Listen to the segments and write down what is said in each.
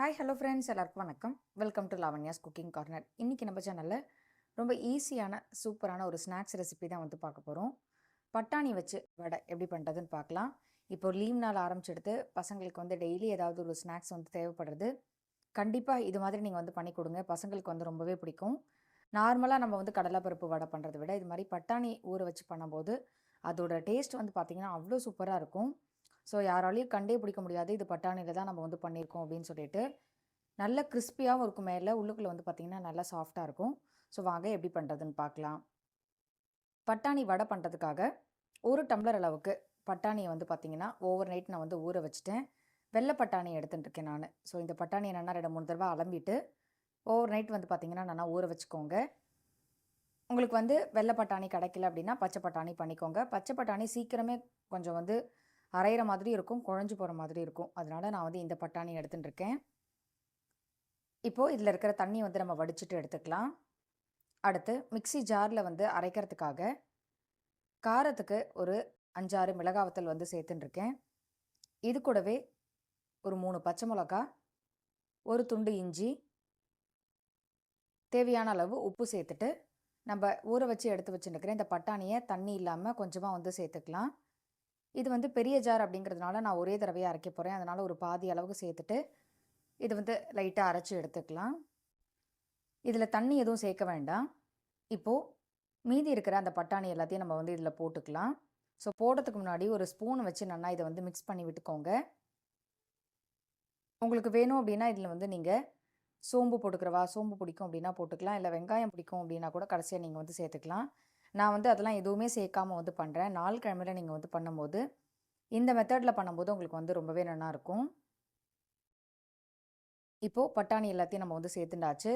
Hi hello friends எல்லாருக்கும் வணக்கம். Welcome to Lavanya's cooking corner இன்றைக்கி நம்ம சேனலில் ரொம்ப ஈஸியான சூப்பரான ஒரு ஸ்நாக்ஸ் ரெசிபி தான் வந்து பார்க்க போகிறோம் பட்டாணி வச்சு வடை எப்படி பண்ணுறதுன்னு பார்க்கலாம். இப்போ லீவ் நாள் ஆரம்பிச்செடுத்து பசங்களுக்கு வந்து டெய்லி ஏதாவது ஒரு ஸ்நாக்ஸ் வந்து தேவைப்படுறது. கண்டிப்பாக இது மாதிரி நீங்கள் வந்து பண்ணி கொடுங்க. பசங்களுக்கு வந்து ரொம்பவே பிடிக்கும். நார்மலாக நம்ம வந்து கடலைப்பருப்பு வடை பண்ணுறதை விட இது மாதிரி பட்டாணி ஊற வச்சு பண்ணும்போது அதோட டேஸ்ட் வந்து பார்த்திங்கன்னா அவ்வளோ சூப்பராக இருக்கும். ஸோ யாராலையும் கண்டே பிடிக்க முடியாது. இது பட்டாணியில் தான் நம்ம வந்து பண்ணியிருக்கோம் அப்படின்னு சொல்லிட்டு நல்ல கிறிஸ்பியாகவும் இருக்கும் மேலே உள்ளுக்குள்ளே வந்து பார்த்திங்கன்னா நல்லா சாஃப்டாக இருக்கும். ஸோ வாங்க எப்படி பண்ணுறதுன்னு பார்க்கலாம் பட்டாணி வடை பண்ணுறதுக்காக ஒரு டம்ளர் அளவுக்கு பட்டாணியை வந்து பார்த்திங்கன்னா ஓவர் நைட் நான் வந்து ஊற வச்சுட்டேன். வெள்ளை பட்டாணி எடுத்துகிட்டு இருக்கேன் நான். ஸோ இந்த பட்டாணி என்னென்னா ரெண்டு மூணு தடவை அலம்பிட்டு ஓவர் நைட் வந்து பார்த்திங்கன்னா நல்லா ஊற வச்சுக்கோங்க. உங்களுக்கு வந்து வெள்ளை பட்டாணி கிடைக்கல அப்படின்னா பச்சை பட்டாணி பண்ணிக்கோங்க. பச்சை பட்டாணி சீக்கிரமே கொஞ்சம் வந்து அரைகிற மாதிரி இருக்கும் குழஞ்சு போகிற மாதிரி இருக்கும். அதனால் நான் வந்து இந்த பட்டாணி எடுத்துகிட்டு இருக்கேன் இப்போது இதில் இருக்கிற தண்ணி வந்து நம்ம வடிச்சிட்டு எடுத்துக்கலாம். அடுத்து மிக்ஸி ஜாரில் வந்து அரைக்கிறதுக்காக காரத்துக்கு ஒரு அஞ்சாறு மிளகாவத்தல் வந்து சேர்த்துன்னு இருக்கேன் இது கூடவே ஒரு மூணு பச்சை மிளகா ஒரு துண்டு இஞ்சி தேவையான அளவு உப்பு சேர்த்துட்டு நம்ம ஊற வச்சு எடுத்து வச்சுருக்கிறேன் இந்த பட்டாணியை தண்ணி இல்லாமல் கொஞ்சமாக வந்து சேர்த்துக்கலாம். இது வந்து பெரிய ஜார் அப்படிங்கிறதுனால நான் ஒரே தடவையாக அரைக்க போகிறேன் அதனால் ஒரு பாதி அளவுக்கு சேர்த்துட்டு இது வந்து லைட்டாக அரைச்சி எடுத்துக்கலாம். இதில் தண்ணி எதுவும் சேர்க்க வேண்டாம். இப்போது மீதி இருக்கிற அந்த பட்டாணி எல்லாத்தையும் நம்ம வந்து இதில் போட்டுக்கலாம். ஸோ போடுறதுக்கு முன்னாடி ஒரு ஸ்பூன் வச்சு நல்லா இதை வந்து மிக்ஸ் பண்ணி விட்டுக்கோங்க. உங்களுக்கு வேணும் அப்படின்னா இதில் வந்து நீங்கள் சோம்பு போட்டுக்கிறவா சோம்பு பிடிக்கும் அப்படின்னா போட்டுக்கலாம். இல்லை வெங்காயம் பிடிக்கும் அப்படின்னா கூட கடைசியாக நீங்கள் வந்து சேர்த்துக்கலாம். நான் வந்து அதெல்லாம் எதுவுமே சேர்க்காம வந்து பண்ணுறேன் நாள் கிழமையில் நீங்கள் வந்து பண்ணும்போது இந்த மெத்தடில் பண்ணும்போது உங்களுக்கு வந்து ரொம்பவே நல்லாயிருக்கும் இப்போது பட்டாணி எல்லாத்தையும் நம்ம வந்து சேர்த்துண்டாச்சு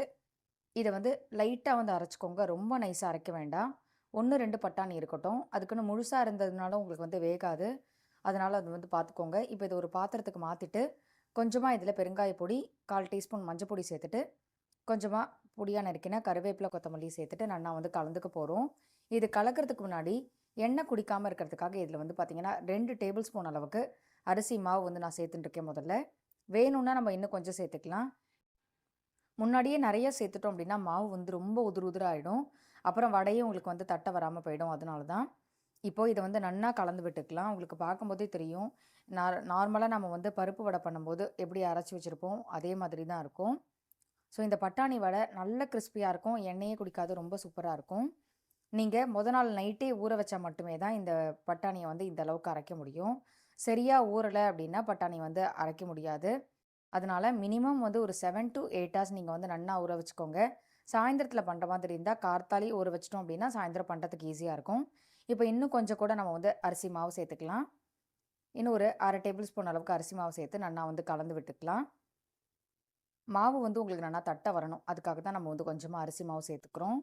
இதை வந்து லைட்டாக வந்து அரைச்சிக்கோங்க. ரொம்ப நைஸாக அரைக்க வேண்டாம். ஒன்று ரெண்டு பட்டாணி இருக்கட்டும். அதுக்குன்னு முழுசாக இருந்ததுனால உங்களுக்கு வந்து வேகாது. அதனால் அது வந்து பார்த்துக்கோங்க. இப்போ இதை ஒரு பாத்திரத்துக்கு மாற்றிட்டு கொஞ்சமாக இதில் பெருங்காய பொடி கால் டீஸ்பூன் மஞ்சள் பொடி சேர்த்துட்டு கொஞ்சமாக பொடியாக நறுக்கினா கருவேப்பிலை கொத்தமல்லி சேர்த்துட்டு நல்லா வந்து கலந்துக்க போகிறோம் இது கலக்கிறதுக்கு முன்னாடி எண்ணெய் குடிக்காமல் இருக்கிறதுக்காக இதில் வந்து பார்த்திங்கன்னா ரெண்டு டேபிள் ஸ்பூன் அளவுக்கு அரிசி மாவு வந்து நான் சேர்த்துட்டுருக்கேன் முதல்ல. வேணும்னா நம்ம இன்னும் கொஞ்சம் சேர்த்துக்கலாம். முன்னாடியே நிறைய சேர்த்துட்டோம் அப்படின்னா மாவு வந்து ரொம்ப உதிர் உதிராகிடும் அப்புறம் வடையும் உங்களுக்கு வந்து தட்டை வராமல் போயிடும் அதனால தான் இப்போது இதை வந்து நன்னா கலந்து விட்டுக்கலாம். உங்களுக்கு பார்க்கும்போதே தெரியும். நார் நார்மலாக நம்ம வந்து பருப்பு வடை பண்ணும்போது எப்படி அரைச்சி வச்சுருப்போம் அதே மாதிரி தான் இருக்கும். ஸோ இந்த பட்டாணி வடை நல்ல கிறிஸ்பியாக இருக்கும். எண்ணெயே குடிக்காது ரொம்ப சூப்பராக இருக்கும். நீங்கள் முத நாள் நைட்டே ஊற வச்சா மட்டுமே தான் இந்த பட்டாணியை வந்து இந்த அளவுக்கு அரைக்க முடியும். சரியாக ஊறலை அப்படின்னா பட்டாணி வந்து அரைக்க முடியாது. அதனால் மினிமம் வந்து ஒரு செவன் டு எயிட் ஹவர்ஸ் நீங்கள் வந்து நன்னா ஊற வச்சுக்கோங்க. சாயந்தரத்தில் பண்ணுற மாதிரி இருந்தால் கார்த்தாலி ஊற வச்சிட்டோம் அப்படின்னா சாயந்தரம் பண்ணுறதுக்கு ஈஸியாக இருக்கும். இப்போ இன்னும் கொஞ்சம் கூட நம்ம வந்து அரிசி மாவு சேர்த்துக்கலாம். இன்னும் ஒரு அரை டேபிள் ஸ்பூன் அளவுக்கு அரிசி மாவு சேர்த்து நன்னா வந்து கலந்து விட்டுக்கலாம். மாவு வந்து உங்களுக்கு நல்லா தட்டை வரணும். அதுக்காக தான் நம்ம வந்து கொஞ்சமாக அரிசி மாவு சேர்த்துக்கிறோம்.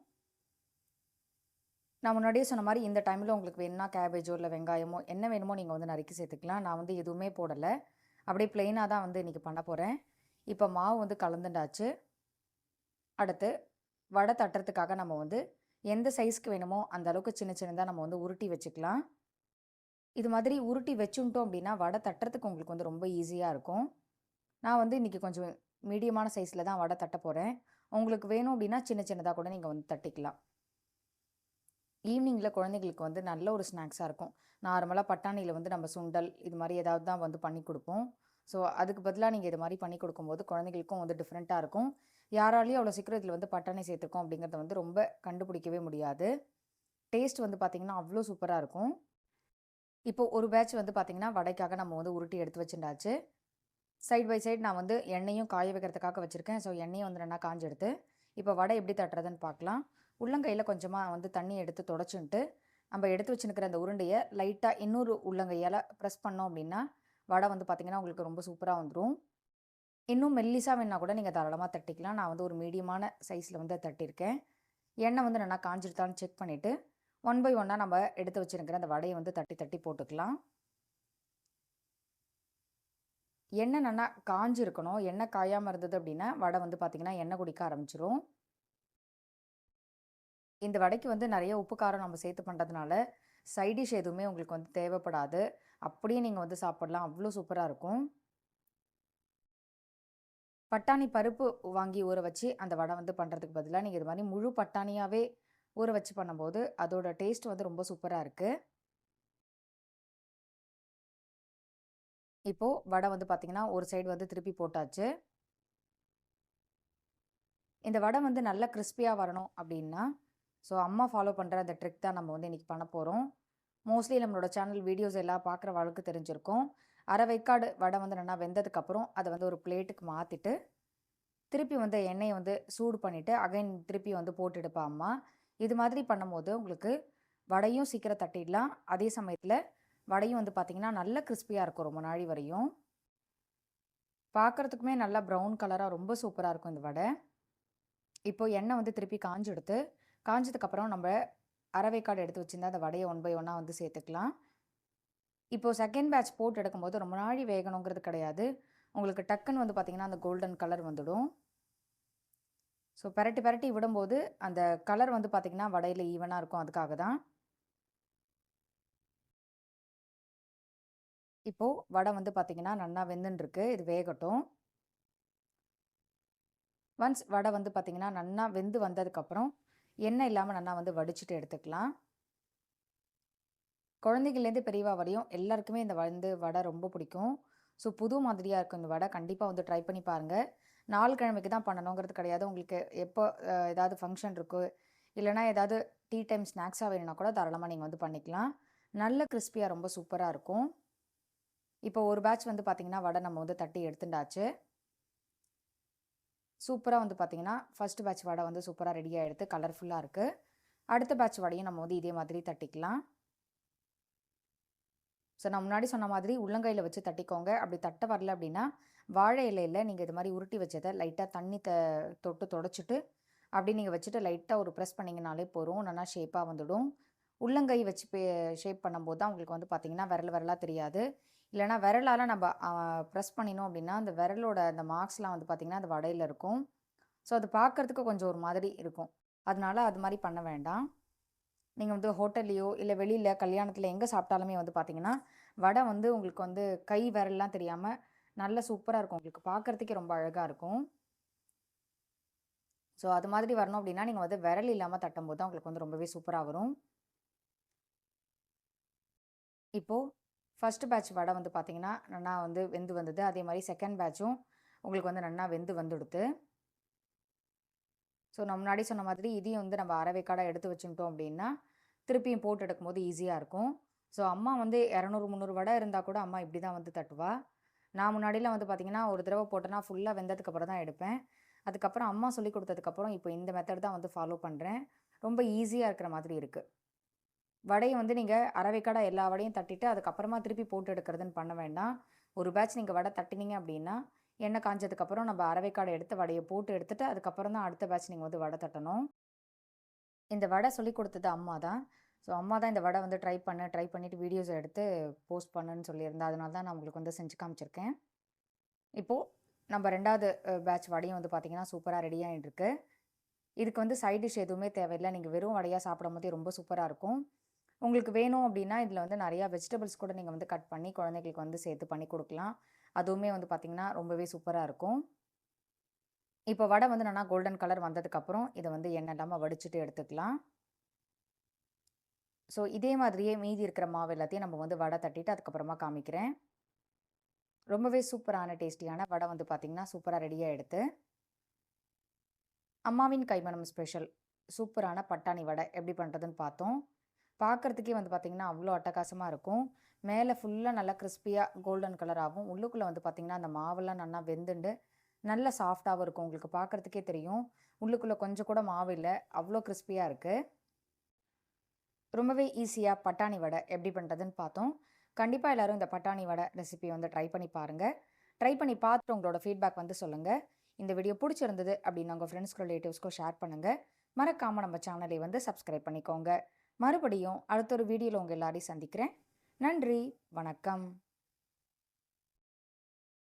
நான் முன்னாடியே சொன்ன மாதிரி இந்த டைமில் உங்களுக்கு வேணும்னா கேபேஜோ இல்லை வெங்காயமோ என்ன வேணுமோ நீங்கள் வந்து நறுக்கி சேர்த்துக்கலாம். நான் வந்து எதுவுமே போடலை. அப்படியே ப்ளெயினாக தான் வந்து இன்றைக்கி பண்ண போகிறேன் இப்போ மாவு வந்து கலந்துண்டாச்சு அடுத்து வடை தட்டுறதுக்காக நம்ம வந்து எந்த சைஸ்க்கு வேணுமோ அந்த அளவுக்கு சின்ன சின்னதாக நம்ம வந்து உருட்டி வச்சுக்கலாம். இது மாதிரி உருட்டி வச்சுட்டோம் அப்படின்னா வடை தட்டுறதுக்கு உங்களுக்கு வந்து ரொம்ப ஈஸியாக இருக்கும். நான் வந்து இன்றைக்கி கொஞ்சம் மீடியமான சைஸில் தான் வடை தட்ட போகிறேன் உங்களுக்கு வேணும் அப்படின்னா சின்ன சின்னதாக கூட நீங்கள் வந்து தட்டிக்கலாம். ஈவினிங்கில் குழந்தைங்களுக்கு வந்து நல்ல ஒரு ஸ்நாக்ஸாக இருக்கும். நார்மலாக பட்டாணியில் வந்து நம்ம சுண்டல் இது மாதிரி ஏதாவது தான் வந்து பண்ணி கொடுப்போம். ஸோ அதுக்கு பதிலாக நீங்கள் இது மாதிரி பண்ணி கொடுக்கும்போது குழந்தைங்களுக்கும் வந்து டிஃப்ரெண்ட்டாக இருக்கும். யாராலையும் அவ்வளோ சீக்கிரம் இதில் வந்து பட்டாணி சேர்த்துருக்கோம் அப்படிங்கிறத வந்து ரொம்ப கண்டுபிடிக்கவே முடியாது. டேஸ்ட் வந்து பார்த்திங்கன்னா அவ்வளோ சூப்பராக இருக்கும். இப்போ ஒரு பேட்ச் வந்து பார்த்திங்கன்னா வடைக்காக நம்ம வந்து உருட்டி எடுத்து வச்சுட்டாச்சு சைட் பை சைடு நான் வந்து எண்ணெயும் காய வைக்கிறதுக்காக வச்சுருக்கேன். ஸோ எண்ணெயும் வந்து நல்லா காஞ்சு எடுத்து இப்போ வடை எப்படி தட்டுறதுன்னு பார்க்கலாம். உள்ளங்கையில் கொஞ்சமாக வந்து தண்ணி எடுத்து தொடச்சுன்ட்டு நம்ம எடுத்து வச்சுருக்கிற அந்த உருண்டையை லைட்டாக இன்னொரு உள்ளங்கையால் ப்ரெஸ் பண்ணோம் அப்படின்னா வடை வந்து பார்த்திங்கன்னா உங்களுக்கு ரொம்ப சூப்பராக வந்துடும் இன்னும் மெல்லிசாக வேணால் கூட நீங்கள் தாராளமாக தட்டிக்கலாம். நான் வந்து ஒரு மீடியமான சைஸில் வந்து தட்டியிருக்கேன். எண்ணெய் வந்து நல்லா காஞ்சிருத்தான்னு செக் பண்ணிவிட்டு ஒன் பை ஒன்னாக நம்ம எடுத்து வச்சுருக்கிற அந்த வடையை வந்து தட்டி தட்டி போட்டுக்கலாம். எண்ணெய் நல்லா காஞ்சிருக்கணும். எண்ணெய் காயாமல் இருந்தது அப்படின்னா வடை வந்து பார்த்திங்கன்னா எண்ணெய் குடிக்க ஆரம்பிச்சிரும். இந்த வடைக்கு வந்து நிறைய உப்பு காரம் நம்ம சேர்த்து பண்ணுறதுனால சைடிஷ் எதுவுமே உங்களுக்கு வந்து தேவைப்படாது. அப்படியே நீங்கள் வந்து சாப்பிடலாம். அவ்வளோ சூப்பராக இருக்கும். பட்டாணி பருப்பு வாங்கி ஊற வச்சு அந்த வடை வந்து பண்ணுறதுக்கு பதிலாக நீங்கள் இது மாதிரி முழு பட்டாணியாகவே ஊற வச்சு பண்ணும்போது அதோட டேஸ்ட் வந்து ரொம்ப சூப்பராக இருக்குது இப்போது வடை வந்து பார்த்திங்கன்னா ஒரு சைடு வந்து திருப்பி போட்டாச்சு. இந்த வடை வந்து நல்லா கிறிஸ்பியாக வரணும் அப்படின்னா ஸோ அம்மா ஃபாலோ பண்ணுற அந்த ட்ரிக் தான் நம்ம வந்து இன்றைக்கி பண்ண போகிறோம் மோஸ்ட்லி நம்மளோட சேனல் வீடியோஸ் எல்லாம் பார்க்குற வழக்கு தெரிஞ்சிருக்கும். அரை வைக்காடு வடை வந்து நல்லா வெந்ததுக்கப்புறம் அதை வந்து ஒரு பிளேட்டுக்கு மாற்றிட்டு திருப்பி வந்து எண்ணெயை வந்து சூடு பண்ணிவிட்டு அகைன் திருப்பி வந்து போட்டுடுப்பா அம்மா. இது மாதிரி பண்ணும்போது உங்களுக்கு வடையும் சீக்கிரம் தட்டிடலாம். அதே சமயத்தில் வடையும் வந்து பார்த்திங்கன்னா நல்ல கிறிஸ்பியாக இருக்கும் ரொம்ப நாழி வரையும். பார்க்குறதுக்குமே நல்லா ப்ரௌன் கலராக ரொம்ப சூப்பராக இருக்கும் இந்த வடை. இப்போது எண்ணெய் வந்து திருப்பி காஞ்செடுத்து காஞ்சதுக்கப்புறம் நம்ம அரவைக்காடு எடுத்து வச்சுருந்தா அந்த வடையை ஒன் பை ஒன்னாக வந்து சேர்த்துக்கலாம். இப்போது செகண்ட் பேட்ச் போட்டு எடுக்கும்போது ரொம்ப நாழி வேகணுங்கிறது கிடையாது. உங்களுக்கு டக்குன்னு வந்து பார்த்திங்கன்னா அந்த கோல்டன் கலர் வந்துடும். ஸோ பரட்டி பரட்டி விடும்போது அந்த கலர் வந்து பார்த்திங்கன்னா வடையில் ஈவனாக இருக்கும். அதுக்காக தான். இப்போது வடை வந்து பார்த்திங்கன்னா நல்லா வெந்துன்னு இது வேகட்டும். ஒன்ஸ் வடை வந்து பார்த்திங்கன்னா நல்லா வெந்து வந்ததுக்கப்புறம் எண்ணெய் இல்லாமல் நல்லா வந்து வடிச்சிட்டு எடுத்துக்கலாம். குழந்தைகள்லேருந்து பெரியவா வரையும் எல்லாருக்குமே இந்த வந்து வடை ரொம்ப பிடிக்கும். ஸோ புது மாதிரியாக இருக்கும் இந்த வடை. கண்டிப்பாக வந்து ட்ரை பண்ணி பாருங்கள் நாலு கிழமைக்கு தான் பண்ணணுங்கிறது கிடையாது. உங்களுக்கு எப்போ ஏதாவது ஃபங்க்ஷன் இருக்குது இல்லைனா ஏதாவது டீ டைம் ஸ்நாக்ஸாக வேணும்னா கூட தாராளமாக நீங்கள் வந்து பண்ணிக்கலாம். நல்ல கிறிஸ்பியாக ரொம்ப சூப்பராக இருக்கும். இப்போ ஒரு பேட்ச் வந்து பார்த்திங்கன்னா வடை நம்ம வந்து தட்டி எடுத்துட்டாச்சு. சூப்பராக வந்து பார்த்திங்கன்னா ஃபஸ்ட்டு பேட்ச் வடை வந்து சூப்பராக ரெடியாக எடுத்து கலர்ஃபுல்லாக இருக்குது அடுத்த பேட்ச் வடையும் நம்ம வந்து இதே மாதிரி தட்டிக்கலாம். ஸோ நான் முன்னாடி சொன்ன மாதிரி உள்ளங்கையில் வச்சு தட்டிக்கோங்க. அப்படி தட்ட வரல அப்படின்னா வாழை இலையில் நீங்கள் இது மாதிரி உருட்டி வச்சதை லைட்டாக தண்ணி த தொட்டு தொடச்சிட்டு அப்படி நீங்கள் வச்சுட்டு லைட்டாக ஒரு ப்ரெஸ் பண்ணிங்கனாலே போகிறோம் நல்லா ஷேப்பாக வந்துடும். உள்ளங்கை வச்சு பே ஷேப் பண்ணும்போது தான் உங்களுக்கு வந்து பார்த்திங்கன்னா விரல் விரலாக தெரியாது. இல்லைனா விரலால் நம்ம ப்ரெஸ் பண்ணினோம் அப்படின்னா அந்த விரலோட அந்த மார்க்ஸ்லாம் வந்து பார்த்திங்கன்னா அது வடையில் இருக்கும். ஸோ அது பார்க்குறதுக்கு கொஞ்சம் ஒரு மாதிரி இருக்கும். அதனால அது மாதிரி பண்ண வேண்டாம். நீங்கள் வந்து ஹோட்டல்லையோ இல்லை வெளியில் கல்யாணத்தில் எங்கே சாப்பிட்டாலுமே வந்து பார்த்திங்கன்னா வடை வந்து உங்களுக்கு வந்து கை விரல்லாம் தெரியாமல் நல்ல சூப்பராக இருக்கும். உங்களுக்கு பார்க்குறதுக்கே ரொம்ப அழகாக இருக்கும். ஸோ அது மாதிரி வரணும் அப்படின்னா நீங்கள் வந்து விரல் இல்லாமல் தட்டும்போது தான் உங்களுக்கு வந்து ரொம்பவே சூப்பராக வரும். இப்போது ஃபஸ்ட்டு பேட்ச் வடை வந்து பார்த்திங்கன்னா நல்லா வந்து வெந்து வந்தது. அதே மாதிரி செகண்ட் பேட்சும் உங்களுக்கு வந்து நல்லா வெந்து வந்துடுது ஸோ நான் முன்னாடி சொன்ன மாதிரி இதையும் வந்து நம்ம அரைவேக்காடாக எடுத்து வச்சுட்டோம் அப்படின்னா திருப்பியும் போட்டு எடுக்கும்போது ஈஸியாக இருக்கும். ஸோ அம்மா வந்து இரநூறு முந்நூறு வடை இருந்தால் கூட அம்மா இப்படி தான் வந்து தட்டுவா. நான் முன்னாடிலாம் வந்து பார்த்திங்கன்னா ஒரு தடவை போட்டேன்னா ஃபுல்லாக வெந்ததுக்கப்புறம் தான் எடுப்பேன். அதுக்கப்புறம் அம்மா சொல்லி கொடுத்ததுக்கப்புறம் இப்போ இந்த மெத்தட் தான் வந்து ஃபாலோ பண்ணுறேன் ரொம்ப ஈஸியாக இருக்கிற மாதிரி இருக்குது வடையை வந்து நீங்கள் அரவைக்கடை எல்லா வடையும் தட்டிட்டு அதுக்கப்புறமா திருப்பி போட்டு எடுக்கிறதுன்னு பண்ண வேண்டாம். ஒரு பேட்ச் நீங்கள் வடை தட்டினீங்க அப்படின்னா எண்ணெய் காஞ்சதுக்கப்புறம் நம்ம அரவைக்காடை எடுத்து வடையை போட்டு எடுத்துகிட்டு அதுக்கப்புறம் தான் அடுத்த பேட்ச் நீங்கள் வந்து வடை தட்டணும். இந்த வடை சொல்லி கொடுத்தது அம்மா தான். ஸோ அம்மா தான் இந்த வடை வந்து ட்ரை பண்ணு ட்ரை பண்ணிவிட்டு வீடியோஸ் எடுத்து போஸ்ட் பண்ணுன்னு சொல்லியிருந்தேன் அதனால தான் நான் உங்களுக்கு வந்து செஞ்சு காமிச்சிருக்கேன். இப்போது நம்ம ரெண்டாவது பேட்ச் வடையும் வந்து பார்த்திங்கன்னா சூப்பராக ரெடியாகிட்டு இருக்குது இதுக்கு வந்து சைட் டிஷ் எதுவுமே தேவையில்லை. நீங்கள் வெறும் வடையாக சாப்பிடும் போதே ரொம்ப சூப்பராக இருக்கும். உங்களுக்கு வேணும் அப்படின்னா இதில் வந்து நிறையா வெஜிடபிள்ஸ் கூட நீங்கள் வந்து கட் பண்ணி குழந்தைங்களுக்கு வந்து சேர்த்து பண்ணி கொடுக்கலாம். அதுவுமே வந்து பார்த்திங்கன்னா ரொம்பவே சூப்பராக இருக்கும். இப்போ வடை வந்து நல்லா கோல்டன் கலர் வந்ததுக்கப்புறம் இதை வந்து எண்ணெய் இல்லாமல் வடிச்சிட்டு எடுத்துக்கலாம். ஸோ இதே மாதிரியே மீதி இருக்கிற மாவு எல்லாத்தையும் நம்ம வந்து வடை தட்டிட்டு அதுக்கப்புறமா காமிக்கிறேன். ரொம்பவே சூப்பரான டேஸ்டியான வடை வந்து பார்த்திங்கன்னா சூப்பராக ரெடியாக எடுத்து. அம்மாவின் கைமணம் ஸ்பெஷல் சூப்பரான பட்டாணி வடை எப்படி பண்ணுறதுன்னு பார்த்தோம். பார்க்குறதுக்கே வந்து பார்த்திங்கன்னா அவ்வளோ அட்டகாசமாக இருக்கும். மேலே ஃபுல்லாக நல்லா கிறிஸ்பியாக கோல்டன் கலராகவும் உள்ளுக்குள்ளே வந்து பார்த்திங்கன்னா அந்த மாவெல்லாம் நல்லா வெந்துண்டு நல்ல சாஃப்டாகவும் இருக்கும். உங்களுக்கு பார்க்குறதுக்கே தெரியும். உள்ளுக்குள்ளே கொஞ்சம் கூட மாவு இல்லை. அவ்வளோ கிறிஸ்பியாக இருக்குது ரொம்பவே ஈஸியாக பட்டாணி வடை எப்படி பண்ணுறதுன்னு பார்த்தோம். கண்டிப்பாக எல்லோரும் இந்த பட்டாணி வடை ரெசிபி வந்து ட்ரை பண்ணி பாருங்கள் ட்ரை பண்ணி பார்த்துட்டு உங்களோட ஃபீட்பேக் வந்து சொல்லுங்கள் இந்த வீடியோ பிடிச்சிருந்தது அப்படின்னு உங்கள் ஃப்ரெண்ட்ஸ்க்கு ரிலேட்டிவ்ஸ்க்கோ ஷேர் பண்ணுங்கள் மறக்காமல் நம்ம சேனலை வந்து சப்ஸ்கிரைப் பண்ணிக்கோங்க. மறுபடியும் அடுத்த ஒரு வீடியோவில் உங்கள் எல்லாரையும் சந்திக்கிறேன். நன்றி. வணக்கம்.